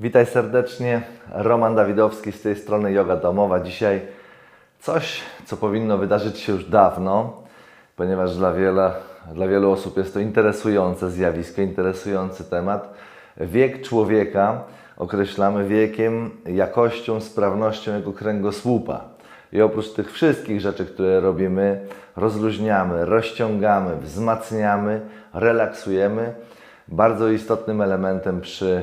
Witaj serdecznie, Roman Dawidowski z tej strony Yoga Domowa. Dzisiaj coś, co powinno wydarzyć się już dawno, ponieważ dla, wiele, dla wielu osób jest to interesujące zjawisko, interesujący temat. Wiek człowieka określamy wiekiem, jakością, sprawnością jego kręgosłupa. I oprócz tych wszystkich rzeczy, które robimy, rozluźniamy, rozciągamy, wzmacniamy, relaksujemy, bardzo istotnym elementem przy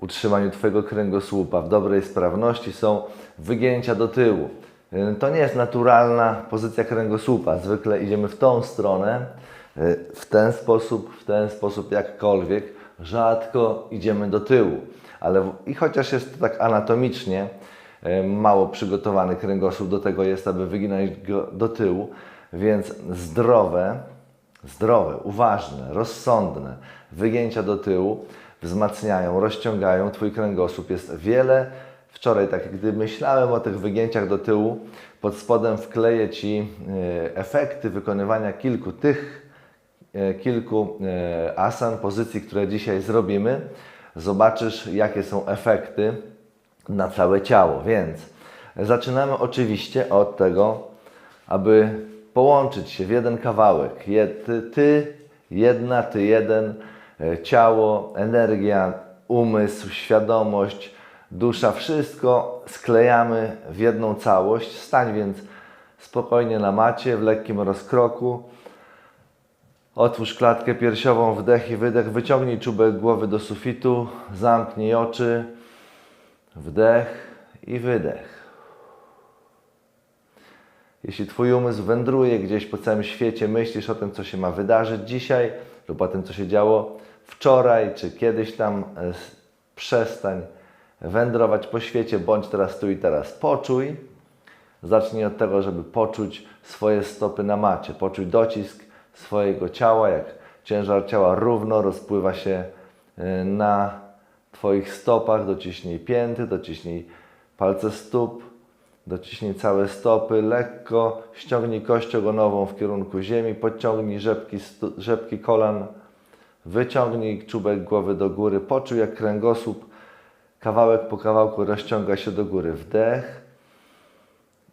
utrzymaniu Twojego kręgosłupa w dobrej sprawności są wygięcia do tyłu. Y, To nie jest naturalna pozycja kręgosłupa. Zwykle idziemy w tą stronę, y, w ten sposób, w ten sposób jakkolwiek. Rzadko idziemy do tyłu. Ale i chociaż jest to tak anatomicznie y, mało przygotowany kręgosłup do tego jest, aby wyginać go do tyłu, więc zdrowe, zdrowe, uważne, rozsądne wygięcia do tyłu wzmacniają, rozciągają Twój kręgosłup. Jest wiele. Wczoraj, tak gdy myślałem o tych wygięciach do tyłu, pod spodem wkleję Ci e, efekty wykonywania kilku tych, e, kilku e, asan, pozycji, które dzisiaj zrobimy. Zobaczysz, jakie są efekty na całe ciało. Więc zaczynamy oczywiście od tego, aby połączyć się w jeden kawałek. Ty, ty jedna, ty jeden, ciało, energia, umysł, świadomość, dusza, wszystko sklejamy w jedną całość. Stań więc spokojnie na macie, w lekkim rozkroku. Otwórz klatkę piersiową, wdech i wydech. Wyciągnij czubek głowy do sufitu, zamknij oczy, wdech i wydech. Jeśli Twój umysł wędruje gdzieś po całym świecie, myślisz o tym, co się ma wydarzyć dzisiaj lub o tym, co się działo wczoraj czy kiedyś tam, e, przestań wędrować po świecie, bądź teraz tu i teraz. Poczuj. Zacznij od tego, żeby poczuć swoje stopy na macie, poczuj docisk swojego ciała, jak ciężar ciała równo rozpływa się e, na Twoich stopach, dociśnij pięty, dociśnij palce stóp, dociśnij całe stopy, lekko ściągnij kość ogonową w kierunku ziemi, podciągnij rzepki, rzepki kolan, wyciągnij czubek głowy do góry, poczuj jak kręgosłup kawałek po kawałku rozciąga się do góry. Wdech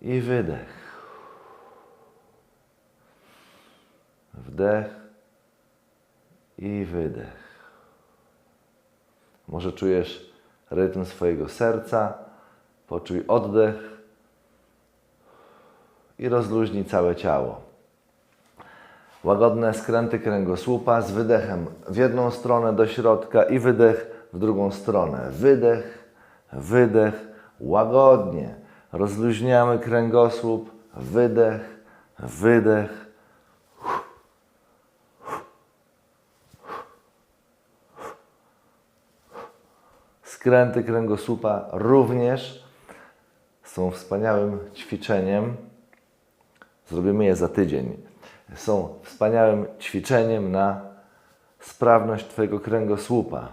i wydech. Wdech i wydech. Może czujesz rytm swojego serca, poczuj oddech i rozluźnij całe ciało. Łagodne skręty kręgosłupa z wydechem w jedną stronę do środka i wydech w drugą stronę. Wydech, wydech, łagodnie. Rozluźniamy kręgosłup, wydech, wydech. Skręty kręgosłupa również są wspaniałym ćwiczeniem. Zrobimy je za tydzień. Są wspaniałym ćwiczeniem na sprawność Twojego kręgosłupa.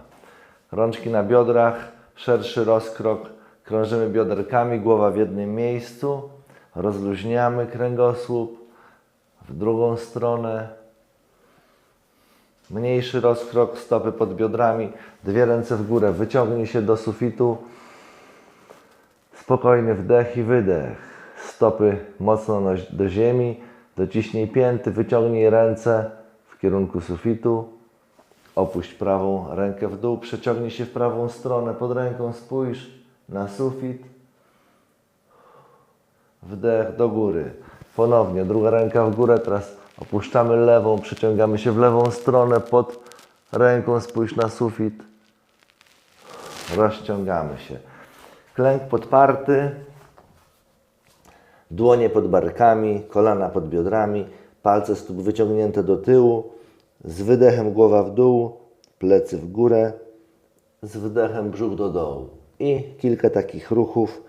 Rączki na biodrach, szerszy rozkrok, krążymy bioderkami, głowa w jednym miejscu, rozluźniamy kręgosłup w drugą stronę, mniejszy rozkrok, stopy pod biodrami, dwie ręce w górę, wyciągnij się do sufitu, spokojny wdech i wydech, stopy mocno no- do ziemi, dociśnij pięty, wyciągnij ręce w kierunku sufitu, opuść prawą rękę w dół, przeciągnij się w prawą stronę, pod ręką spójrz na sufit, wdech do góry. Ponownie, druga ręka w górę, teraz opuszczamy lewą, przeciągamy się w lewą stronę, pod ręką spójrz na sufit, rozciągamy się. Klęk podparty, dłonie pod barkami, kolana pod biodrami, palce stóp wyciągnięte do tyłu, z wydechem głowa w dół, plecy w górę, z wdechem brzuch do dołu. I kilka takich ruchów.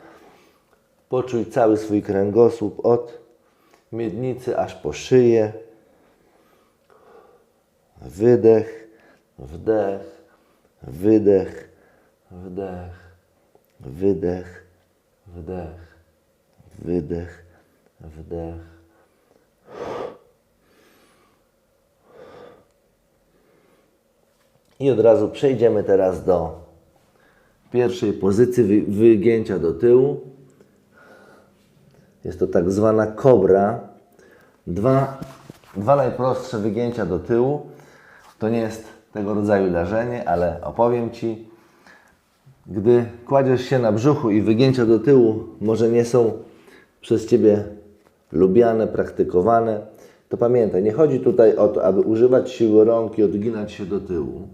Poczuj cały swój kręgosłup od miednicy aż po szyję. Wydech, wdech, wydech, wdech, wydech, wdech, wydech, wdech. I od razu przejdziemy teraz do pierwszej pozycji wy, wygięcia do tyłu. Jest to tak zwana kobra. Dwa, dwa najprostsze wygięcia do tyłu. To nie jest tego rodzaju leżenie, ale opowiem Ci, gdy kładziesz się na brzuchu i wygięcia do tyłu może nie są przez Ciebie lubiane, praktykowane, to pamiętaj, nie chodzi tutaj o to, aby używać siły rąk i odginać się do tyłu.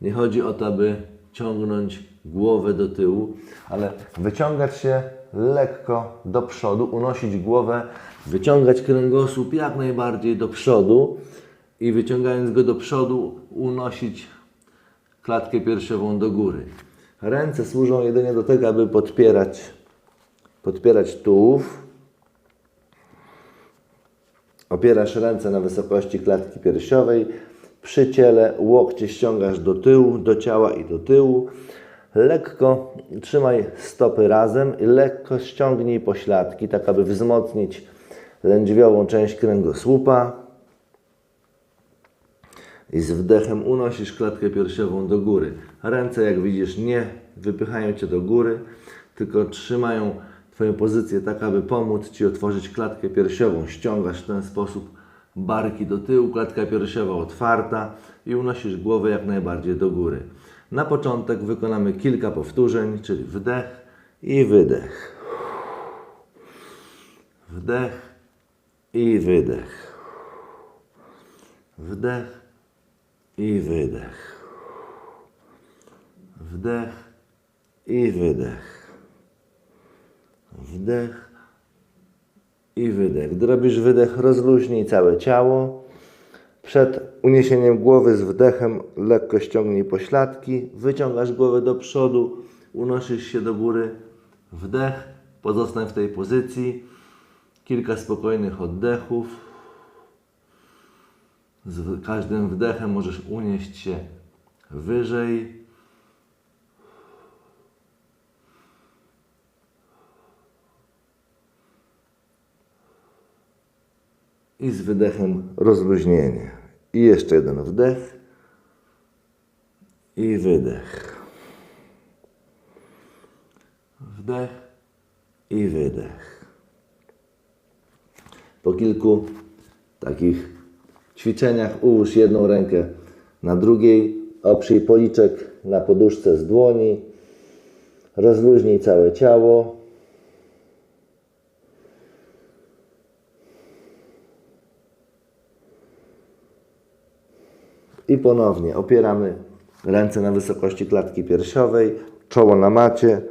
Nie chodzi o to, aby ciągnąć głowę do tyłu, ale wyciągać się lekko do przodu, unosić głowę, wyciągać kręgosłup jak najbardziej do przodu i wyciągając go do przodu, unosić klatkę piersiową do góry. Ręce służą jedynie do tego, aby podpierać, podpierać tułów. Opierasz ręce na wysokości klatki piersiowej. Przy ciele łokcie ściągasz do tyłu, do ciała i do tyłu. Lekko trzymaj stopy razem i lekko ściągnij pośladki, tak aby wzmocnić lędźwiową część kręgosłupa. I z wdechem unosisz klatkę piersiową do góry. Ręce, jak widzisz, nie wypychają cię do góry, tylko trzymają Twoją pozycję tak, aby pomóc Ci otworzyć klatkę piersiową. Ściągasz w ten sposób barki do tyłu, klatka piersiowa otwarta i unosisz głowę jak najbardziej do góry. Na początek wykonamy kilka powtórzeń, czyli wdech i wydech. Wdech i wydech. Wdech i wydech. Wdech i wydech. Wdech i wydech. Gdy robisz wydech, rozluźnij całe ciało. Przed uniesieniem głowy z wdechem lekko ściągnij pośladki. Wyciągasz głowę do przodu, unosisz się do góry. Wdech, pozostań w tej pozycji. Kilka spokojnych oddechów. Z każdym wdechem możesz unieść się wyżej. I z wydechem rozluźnienie. I jeszcze jeden wdech. I wydech. Wdech i wydech. Po kilku takich ćwiczeniach ułóż jedną rękę na drugiej, oprzyj policzek na poduszce z dłoni, rozluźnij całe ciało. I ponownie opieramy ręce na wysokości klatki piersiowej, czoło na macie.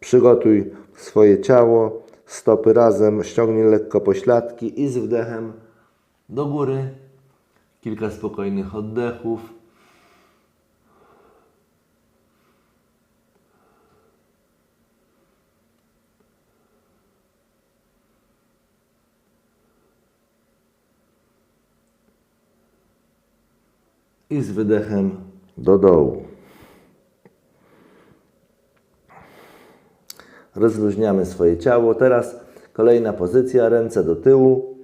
Przygotuj swoje ciało, stopy razem, ściągnij lekko pośladki i z wdechem do góry. Kilka spokojnych oddechów. I z wydechem do dołu. Rozluźniamy swoje ciało. Teraz kolejna pozycja, ręce do tyłu,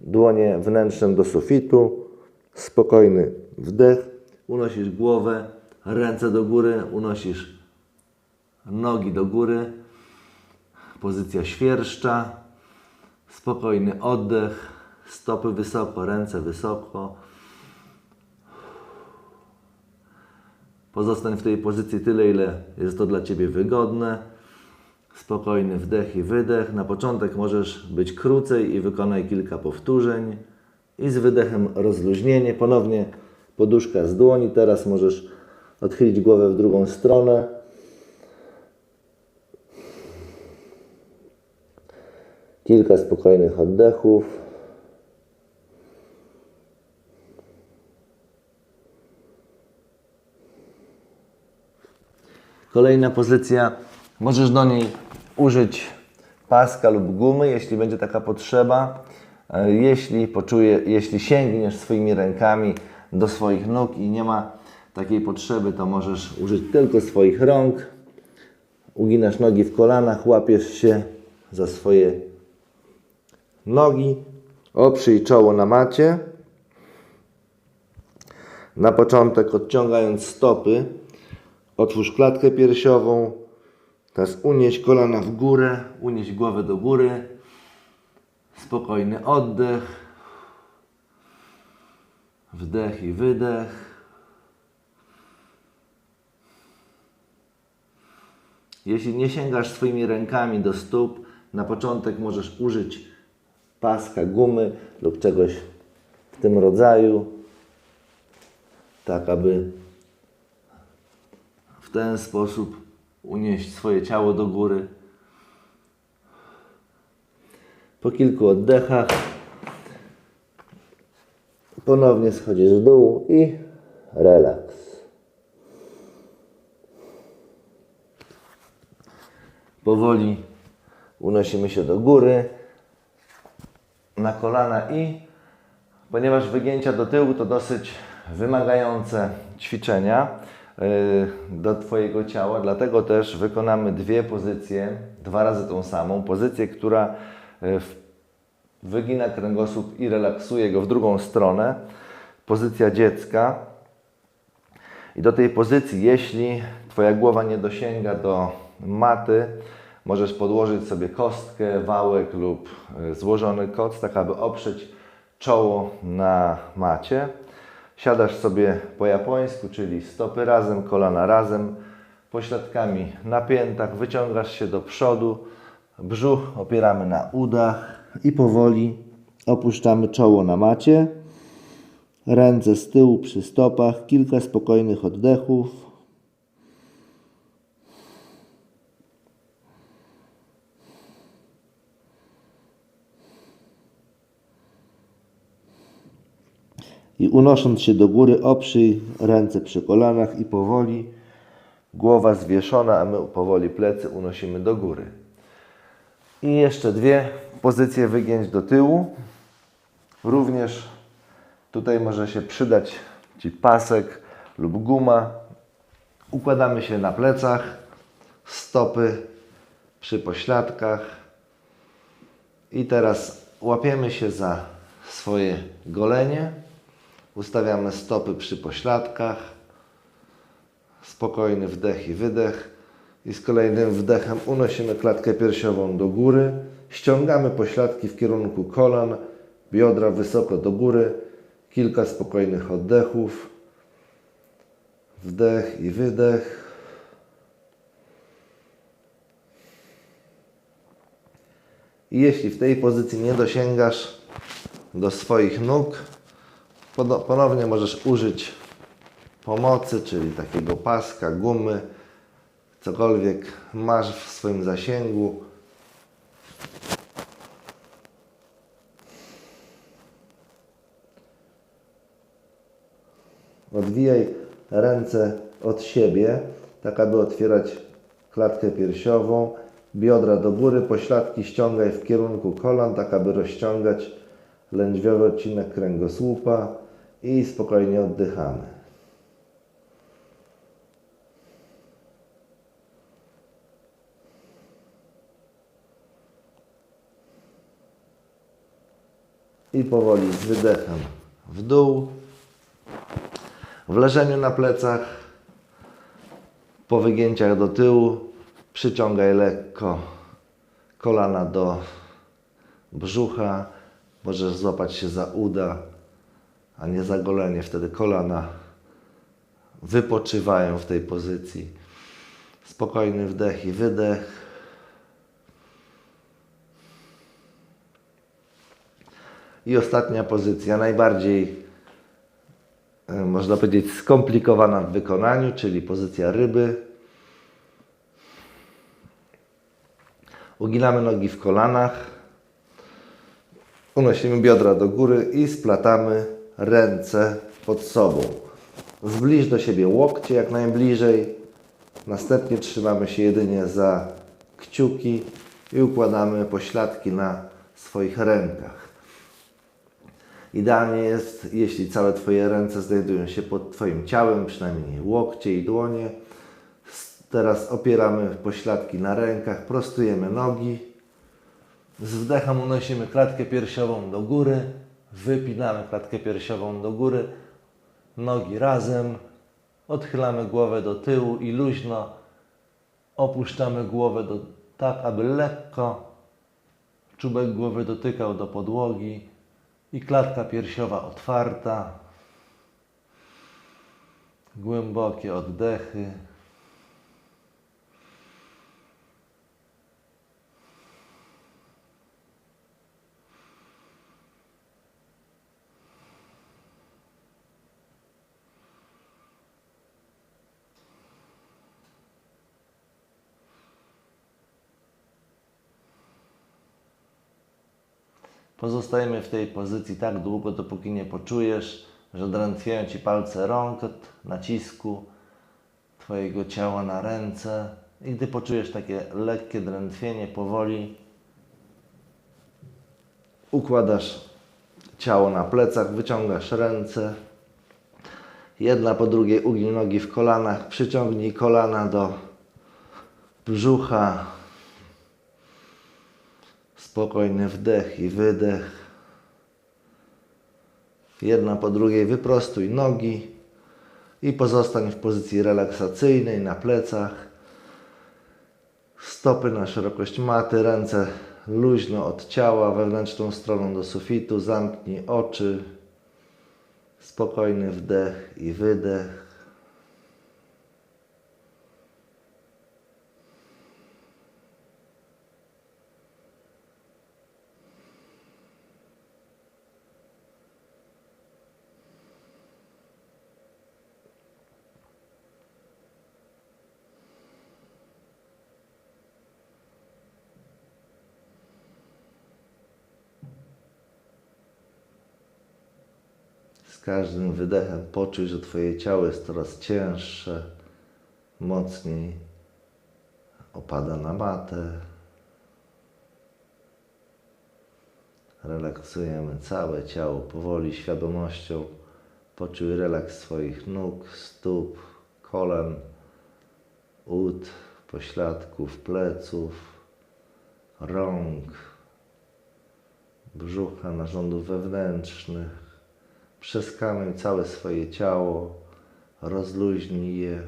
dłonie wnętrzem do sufitu, spokojny wdech, unosisz głowę, ręce do góry, unosisz nogi do góry, pozycja świerszcza, spokojny oddech, stopy wysoko, ręce wysoko. Pozostań w tej pozycji tyle, ile jest to dla Ciebie wygodne. Spokojny wdech i wydech. Na początek możesz być krócej i wykonaj kilka powtórzeń. I z wydechem rozluźnienie. Ponownie poduszka z dłoni. Teraz możesz odchylić głowę w drugą stronę. Kilka spokojnych oddechów. Kolejna pozycja. Możesz do niej użyć paska lub gumy, jeśli będzie taka potrzeba. E, Jeśli poczuje, jeśli sięgniesz swoimi rękami do swoich nóg i nie ma takiej potrzeby, to możesz użyć tylko swoich rąk. Uginasz nogi w kolanach, łapiesz się za swoje nogi. Oprzyj czoło na macie. Na początek odciągając stopy, Otwórz klatkę piersiową. Teraz unieś kolana w górę, unieś głowę do góry. Spokojny oddech. Wdech i wydech. Jeśli nie sięgasz swoimi rękami do stóp, na początek możesz użyć paska, gumy lub czegoś w tym rodzaju, tak aby w ten sposób unieść swoje ciało do góry. Po kilku oddechach ponownie schodzisz w dół i relaks. Powoli unosimy się do góry, na kolana i ponieważ wygięcia do tyłu to dosyć wymagające ćwiczenia do Twojego ciała, dlatego też wykonamy dwie pozycje, dwa razy tą samą pozycję, która w- wygina kręgosłup i relaksuje go w drugą stronę. Pozycja dziecka. I do tej pozycji, jeśli Twoja głowa nie dosięga do maty, możesz podłożyć sobie kostkę, wałek lub y, złożony koc, tak aby oprzeć czoło na macie. Siadasz sobie po japońsku, czyli stopy razem, kolana razem, pośladkami na piętach, wyciągasz się do przodu, brzuch opieramy na udach i powoli opuszczamy czoło na macie. Ręce z tyłu przy stopach, kilka spokojnych oddechów. I unosząc się do góry, oprzyj ręce przy kolanach i powoli głowa zwieszona, a my powoli plecy unosimy do góry. I jeszcze dwie pozycje wygięć do tyłu. Również tutaj może się przydać Ci pasek lub guma. Układamy się na plecach, stopy przy pośladkach. I teraz łapiemy się za swoje golenie. Ustawiamy stopy przy pośladkach. Spokojny wdech i wydech. I z kolejnym wdechem unosimy klatkę piersiową do góry. Ściągamy pośladki w kierunku kolan, biodra wysoko do góry. Kilka spokojnych oddechów. Wdech i wydech. I jeśli w tej pozycji nie dosięgasz do swoich nóg, ponownie możesz użyć pomocy, czyli takiego paska, gumy, cokolwiek masz w swoim zasięgu. Odwijaj ręce od siebie, tak aby otwierać klatkę piersiową. Biodra do góry, pośladki ściągaj w kierunku kolan, tak aby rozciągać lędźwiowy odcinek kręgosłupa i spokojnie oddychamy. I powoli z wydechem w dół. W leżeniu na plecach, po wygięciach do tyłu, przyciągaj lekko kolana do brzucha. Możesz złapać się za uda, a nie za golenie. Wtedy kolana wypoczywają w tej pozycji. Spokojny wdech i wydech. I ostatnia pozycja, najbardziej e, można powiedzieć skomplikowana w wykonaniu, czyli pozycja ryby. Uginamy nogi w kolanach, unosimy biodra do góry i splatamy ręce pod sobą. Zbliż do siebie łokcie jak najbliżej. Następnie trzymamy się jedynie za kciuki i układamy pośladki na swoich rękach. Idealnie jest, jeśli całe Twoje ręce znajdują się pod Twoim ciałem, przynajmniej łokcie i dłonie. Teraz opieramy pośladki na rękach, prostujemy nogi. Z wdechem unosimy klatkę piersiową do góry, wypinamy klatkę piersiową do góry, nogi razem, Odchylamy głowę do tyłu i luźno opuszczamy głowę do, tak, aby lekko czubek głowy dotykał do podłogi i klatka piersiowa otwarta. Głębokie oddechy. Pozostajemy w tej pozycji tak długo, dopóki nie poczujesz, że drętwieją Ci palce rąk od nacisku Twojego ciała na ręce. I gdy poczujesz takie lekkie drętwienie, powoli układasz ciało na plecach, wyciągasz ręce. Jedna po drugiej ugnij nogi w kolanach, przyciągnij kolana do brzucha, Spokojny wdech i wydech. Jedna po drugiej wyprostuj nogi i pozostań w pozycji relaksacyjnej na plecach. Stopy na szerokość maty, ręce luźno od ciała, wewnętrzną stroną do sufitu. Zamknij oczy. Spokojny wdech i wydech. Z każdym wydechem poczuj, że Twoje ciało jest coraz cięższe, mocniej opada na matę. Relaksujemy całe ciało powoli, świadomością. Poczuj relaks swoich nóg, stóp, kolan, ud, pośladków, pleców, rąk, brzucha, narządów wewnętrznych. Przeskanuj całe swoje ciało, rozluźnij je,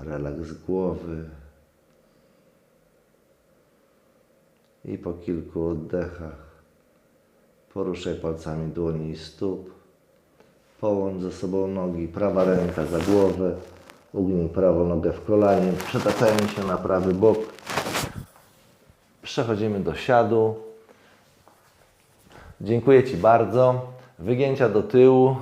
relaks głowy. I po kilku oddechach poruszaj palcami dłoni i stóp. Połącz ze sobą nogi, prawa ręka za głowę, ugnij prawą nogę w kolanie, przetaczajmy się na prawy bok. Przechodzimy do siadu. Dziękuję Ci bardzo. Wygięcia do tyłu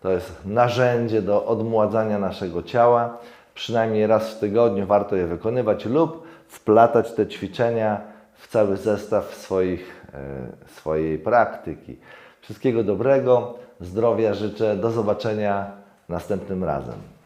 to jest narzędzie do odmładzania naszego ciała. Przynajmniej raz w tygodniu warto je wykonywać lub wplatać te ćwiczenia w cały zestaw swoich, e, swojej praktyki. Wszystkiego dobrego, zdrowia życzę, do zobaczenia następnym razem.